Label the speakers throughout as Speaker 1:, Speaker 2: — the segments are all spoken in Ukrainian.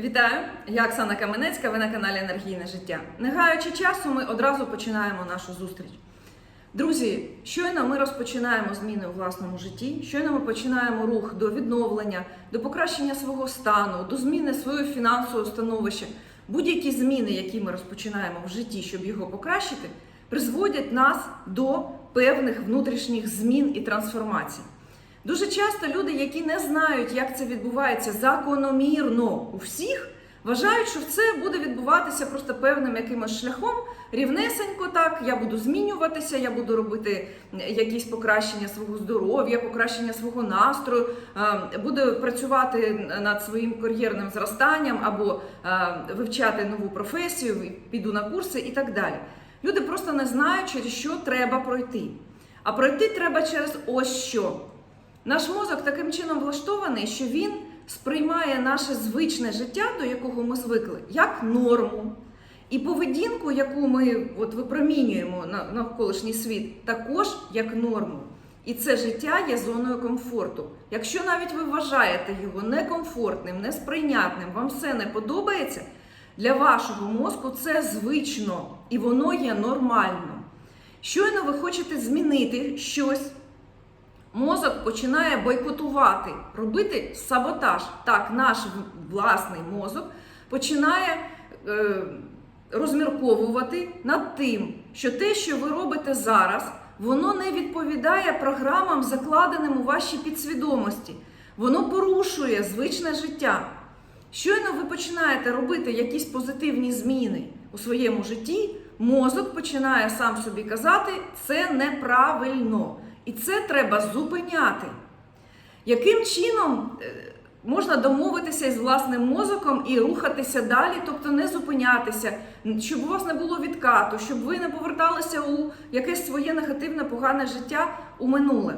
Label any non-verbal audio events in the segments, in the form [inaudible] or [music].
Speaker 1: Вітаю! Я Оксана Каменецька. Ви на каналі Енергійне життя. Не гаючи часу, ми одразу починаємо нашу зустріч. Друзі, щойно ми розпочинаємо зміни у власному житті. Щойно ми починаємо рух до відновлення, до покращення свого стану, до зміни свого фінансового становища. Будь-які зміни, які ми розпочинаємо в житті, щоб його покращити, призводять нас до певних внутрішніх змін і трансформацій. Дуже часто люди, які не знають, як це відбувається закономірно у всіх, вважають, що це буде відбуватися просто певним якимось шляхом, рівнесенько так, я буду змінюватися, я буду робити якісь покращення свого здоров'я, покращення свого настрою, е, буду працювати над своїм кар'єрним зростанням або е, вивчати нову професію, піду на курси і так далі. Люди просто не знають, через що треба пройти. А пройти треба через ось що. Наш мозок таким чином влаштований, що він сприймає наше звичне життя, до якого ми звикли, як норму. І поведінку, яку ми от випромінюємо на навколишній світ, також як норму. І це життя є зоною комфорту. Якщо навіть ви вважаєте його некомфортним, несприйнятним, вам все не подобається, для вашого мозку це звично і воно є нормально. Щойно ви хочете змінити щось. Мозок починає бойкотувати, робити саботаж. Так, наш власний мозок починає е, розмірковувати над тим, що те, що ви робите зараз, воно не відповідає програмам, закладеним у вашій підсвідомості. Воно порушує звичне життя. Щойно ви починаєте робити якісь позитивні зміни у своєму житті, мозок починає сам собі казати, це неправильно. І це треба зупиняти. Яким чином е, можна домовитися із власним мозоком і рухатися далі, тобто не зупинятися, щоб у вас не було відкату, щоб ви не поверталися у якесь своє негативне, погане життя у минуле.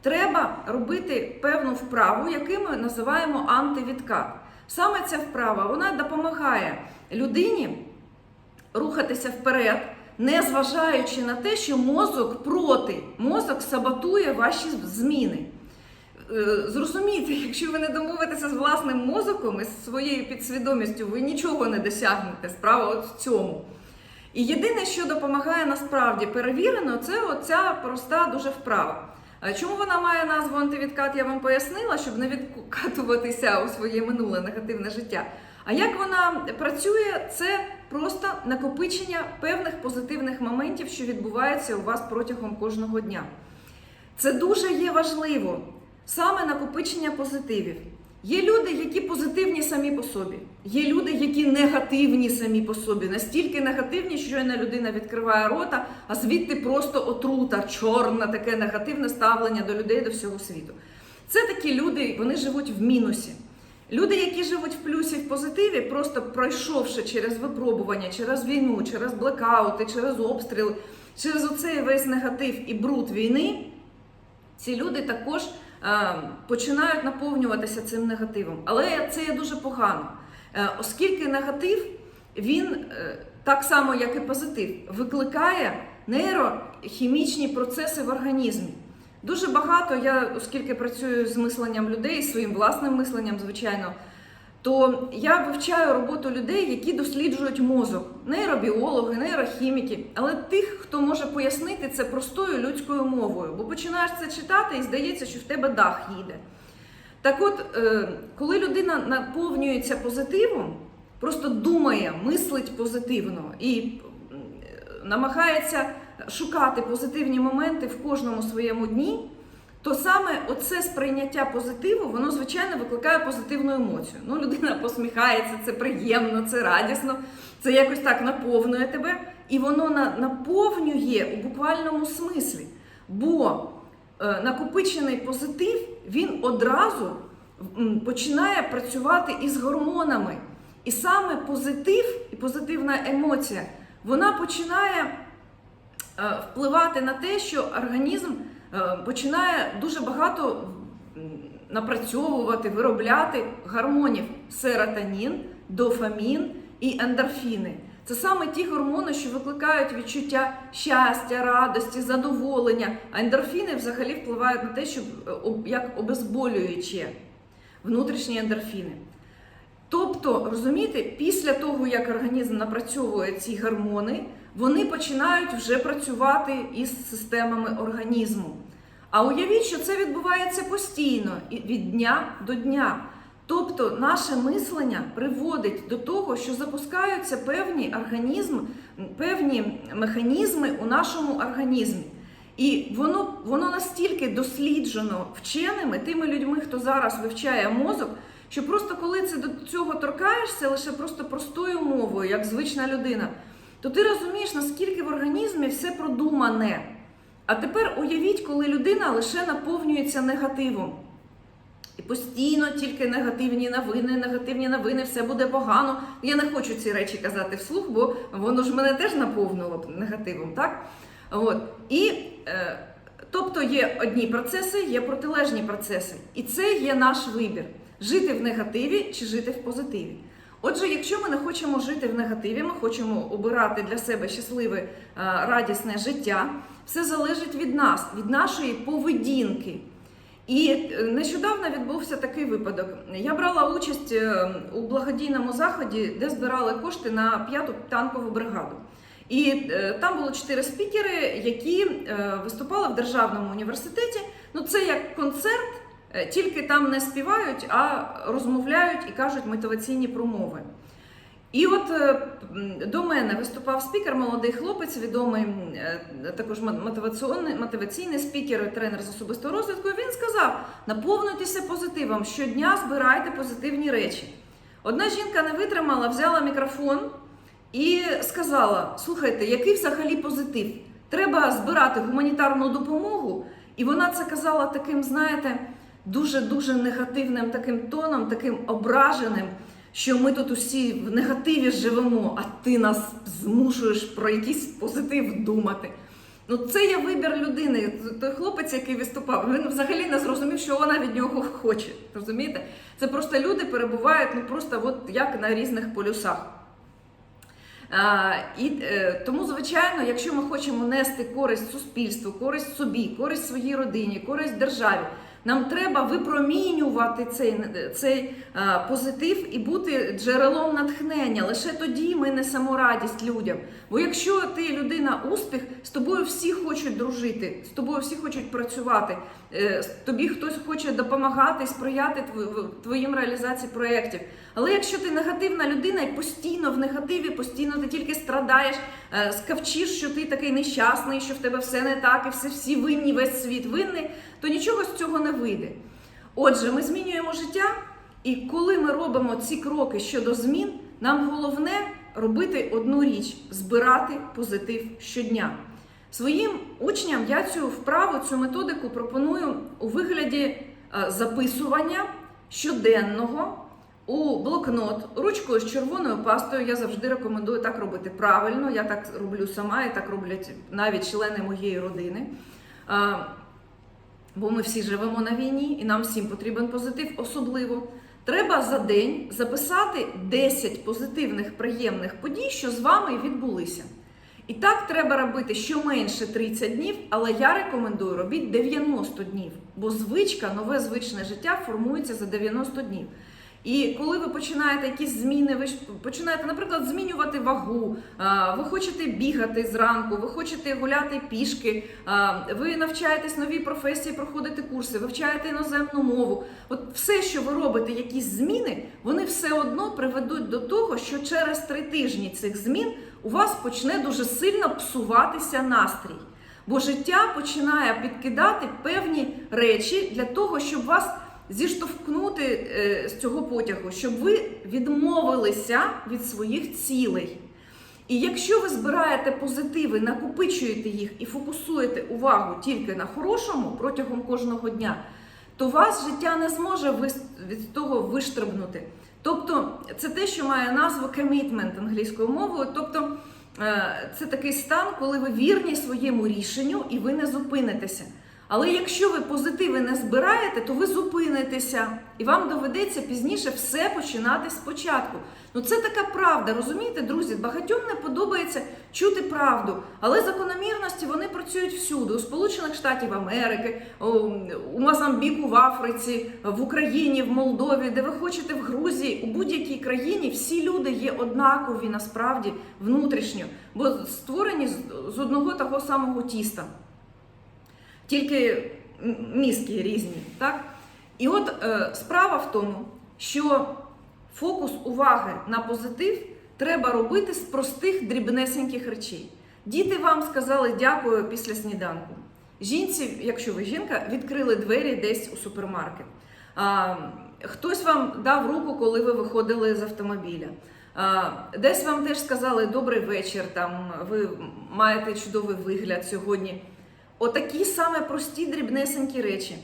Speaker 1: Треба робити певну вправу, яку ми називаємо антивідкат. Саме ця вправа вона допомагає людині рухатися вперед не зважаючи на те, що мозок проти, мозок саботує ваші зміни. Е, Зрозумійте, якщо ви не домовитеся з власним мозоком і з своєю підсвідомістю, ви нічого не досягнете. Справа от в цьому. І єдине, що допомагає насправді перевірено, це оця проста дуже вправа. Чому вона має назву антивідкат, я вам пояснила, щоб не відкатуватися у своє минуле негативне життя. А як вона працює, це просто накопичення певних позитивних моментів, що відбуваються у вас протягом кожного дня. Це дуже є важливо, саме накопичення позитивів. Є люди, які позитивні самі по собі. Є люди, які негативні самі по собі, настільки негативні, що щойно людина відкриває рота, а звідти просто отрута, чорне, таке негативне ставлення до людей, до всього світу. Це такі люди, вони живуть в мінусі. Люди, які живуть в плюсі в позитиві, просто пройшовши через випробування, через війну, через блекаути, через обстріли, через оцей весь негатив і бруд війни, ці люди також е, починають наповнюватися цим негативом. Але це є дуже погано, е, оскільки негатив, він е, так само, як і позитив, викликає нейрохімічні процеси в організмі. Дуже багато я, оскільки працюю з мисленням людей, своїм власним мисленням, звичайно, то я вивчаю роботу людей, які досліджують мозок, нейробіологи, нейрохіміки, але тих, хто може пояснити це простою людською мовою, бо починаєш це читати і здається, що в тебе дах їде. Так от, е, коли людина наповнюється позитивом, просто думає, мислить позитивно і намагається шукати позитивні моменти в кожному своєму дні, то саме оце сприйняття позитиву, воно, звичайно, викликає позитивну емоцію. Ну, людина [laughs] посміхається, це приємно, це радісно, це якось так наповнює тебе, і воно наповнює у буквальному смислі. Бо е, накопичений позитив, він одразу починає працювати із гормонами. І саме позитив і позитивна емоція, вона починає впливати на те, що організм починає дуже багато напрацьовувати, виробляти гормонів серотонін, дофамін і ендорфіни. Це саме ті гормони, що викликають відчуття щастя, радості, задоволення. А ендорфіни взагалі впливають на те, щоб як обезболююче внутрішні ендорфіни. Тобто, розумієте, після того, як організм напрацьовує ці гормони, вони починають вже працювати із системами організму. А уявіть, що це відбувається постійно від дня до дня. Тобто наше мислення приводить до того, що запускаються певні організм, певні механізми у нашому організмі. І воно, воно настільки досліджено вченими, тими людьми, хто зараз вивчає мозок, що просто коли це до цього торкаєшся лише просто простою мовою, як звична людина, то ти розумієш, наскільки в організмі все продумане. А тепер уявіть, коли людина лише наповнюється негативом. І постійно тільки негативні новини, негативні новини, все буде погано. Я не хочу ці речі казати вслух, бо воно ж мене теж наповнило негативом, так? От. І е, тобто є одні процеси, є протилежні процеси. І це є наш вибір: жити в негативі чи жити в позитиві. Отже, якщо ми не хочемо жити в негативі, ми хочемо обирати для себе щасливе, е, радісне життя, все залежить від нас, від нашої поведінки. І е, нещодавно відбувся такий випадок. Я брала участь е, у благодійному заході, де збирали кошти на п'яту танкову бригаду. І там було чотири спікери, які виступали в державному університеті. Ну, це як концерт, тільки там не співають, а розмовляють і кажуть мотиваційні промови. І от е, до мене виступав спікер, молодий хлопець, відомий е, також мотиваційний, мотиваційний спікер, тренер з особистого розвитку. Він сказав: наповнюйтеся позитивом, щодня збирайте позитивні речі. Одна жінка не витримала, взяла мікрофон і сказала: Слухайте, який взагалі позитив? Треба збирати гуманітарну допомогу. І вона це казала таким, знаєте, дуже-дуже негативним таким тоном, таким ображеним, що ми тут усі в негативі живемо, а ти нас змушуєш про якийсь позитив думати. Ну, це є вибір людини. Той хлопець, який виступав, він взагалі не зрозумів, що вона від нього хоче. Розумієте? Це просто люди перебувають ну просто от як на різних полюсах. А, і е, тому, звичайно, якщо ми хочемо нести користь суспільству, користь собі, користь своїй родині, користь державі, нам треба випромінювати цей, цей а, позитив і бути джерелом натхнення. Лише тоді ми несемо радість людям. Бо якщо ти людина успіх, з тобою всі хочуть дружити, з тобою всі хочуть працювати, е, тобі хтось хоче допомагати, сприяти твоїм реалізації проєктів. Але якщо ти негативна людина і постійно в негативі, постійно ти тільки страдаєш, е, скавчиш, що ти такий нещасний, що в тебе все не так, і все всі винні, весь світ винний, то нічого з цього не вийде. Отже, ми змінюємо життя, і коли ми робимо ці кроки щодо змін, нам головне робити одну річ збирати позитив щодня. Своїм учням я цю вправу, цю методику пропоную у вигляді е, записування щоденного у блокнот ручкою з червоною пастою. Я завжди рекомендую так робити правильно. Я так роблю сама, і так роблять навіть члени моєї родини. Бо ми всі живемо на війні, і нам всім потрібен позитив особливо. Треба за день записати 10 позитивних приємних подій, що з вами відбулися. І так треба робити щоменше 30 днів, але я рекомендую робіть 90 днів, бо звичка, нове звичне життя формується за 90 днів. І коли ви починаєте якісь зміни, ви починаєте, наприклад, змінювати вагу, ви хочете бігати зранку, ви хочете гуляти пішки, ви навчаєтесь новій професії, проходите курси, вивчаєте іноземну мову. От все, що ви робите, якісь зміни, вони все одно приведуть до того, що через три тижні цих змін у вас почне дуже сильно псуватися настрій. Бо життя починає підкидати певні речі для того, щоб вас зіштовхнути е, з цього потягу, щоб ви відмовилися від своїх цілей. І якщо ви збираєте позитиви, накопичуєте їх і фокусуєте увагу тільки на хорошому протягом кожного дня, то вас життя не зможе від того виштрибнути. Тобто, це те, що має назву commitment англійською мовою. Тобто, е, це такий стан, коли ви вірні своєму рішенню і ви не зупинитеся. Але якщо ви позитиви не збираєте, то ви зупинитеся, і вам доведеться пізніше все починати спочатку. Ну це така правда, розумієте, друзі? Багатьом не подобається чути правду, але закономірності вони працюють всюди: у Сполучених Штатів Америки, у- у Мозамбіку, в Африці, в Україні, в Молдові, де ви хочете, в Грузії, у будь-якій країні всі люди є однакові насправді внутрішньо, бо створені з одного того самого тіста тільки мізки різні. Так? І от е, справа в тому, що фокус уваги на позитив треба робити з простих дрібнесеньких речей. Діти вам сказали дякую після сніданку. Жінці, якщо ви жінка, відкрили двері десь у супермаркет. А, хтось вам дав руку, коли ви виходили з автомобіля. А, десь вам теж сказали добрий вечір, там ви маєте чудовий вигляд сьогодні. Отакі саме прості дрібнесенькі речі.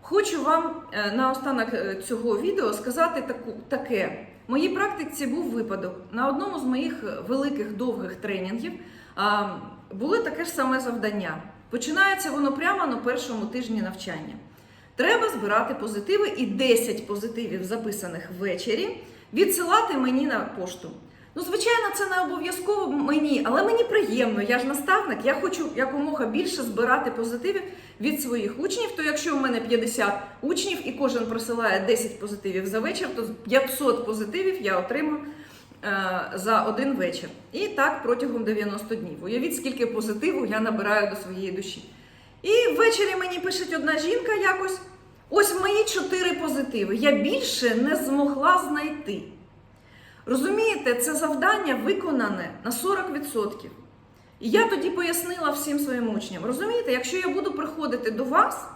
Speaker 1: Хочу вам е, наостанок е, цього відео сказати таку, таке. В моїй практиці був випадок. На одному з моїх е, великих довгих тренінгів було таке ж саме завдання. Починається воно прямо на першому тижні навчання. Треба збирати позитиви і 10 позитивів, записаних ввечері, відсилати мені на пошту. Ну, звичайно, це не обов'язково мені, але мені приємно. Я ж наставник, я хочу якомога більше збирати позитивів від своїх учнів. То якщо в мене 50 учнів і кожен присилає 10 позитивів за вечір, то 500 позитивів я отримую е, за один вечір. І так протягом 90 днів. Уявіть, скільки позитиву я набираю до своєї душі. І ввечері мені пише одна жінка якось: ось мої 4 позитиви. Я більше не змогла знайти. Розумієте, це завдання виконане на 40%. І я тоді пояснила всім своїм учням: розумієте, якщо я буду приходити до вас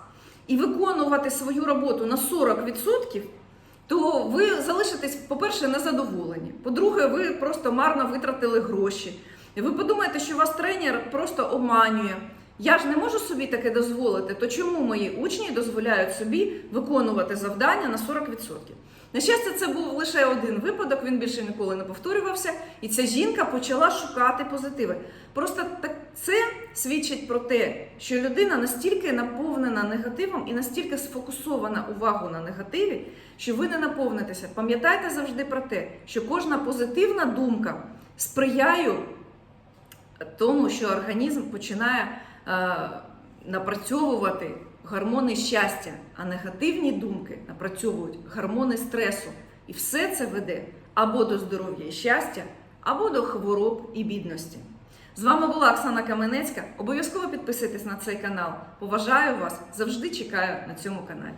Speaker 1: і виконувати свою роботу на 40%, то ви залишитесь, по-перше, незадоволені. По-друге, ви просто марно витратили гроші. І ви подумаєте, що вас тренер просто обманює. Я ж не можу собі таке дозволити, то чому мої учні дозволяють собі виконувати завдання на 40%? На щастя, це був лише один випадок, він більше ніколи не повторювався, і ця жінка почала шукати позитиви. Просто так це свідчить про те, що людина настільки наповнена негативом і настільки сфокусована увагу на негативі, що ви не наповнитеся. Пам'ятайте завжди про те, що кожна позитивна думка сприяє тому, що організм починає е, напрацьовувати гормони щастя, а негативні думки напрацьовують гормони стресу. І все це веде або до здоров'я і щастя, або до хвороб і бідності. З вами була Оксана Каменецька. Обов'язково підписуйтесь на цей канал. Поважаю вас, завжди чекаю на цьому каналі.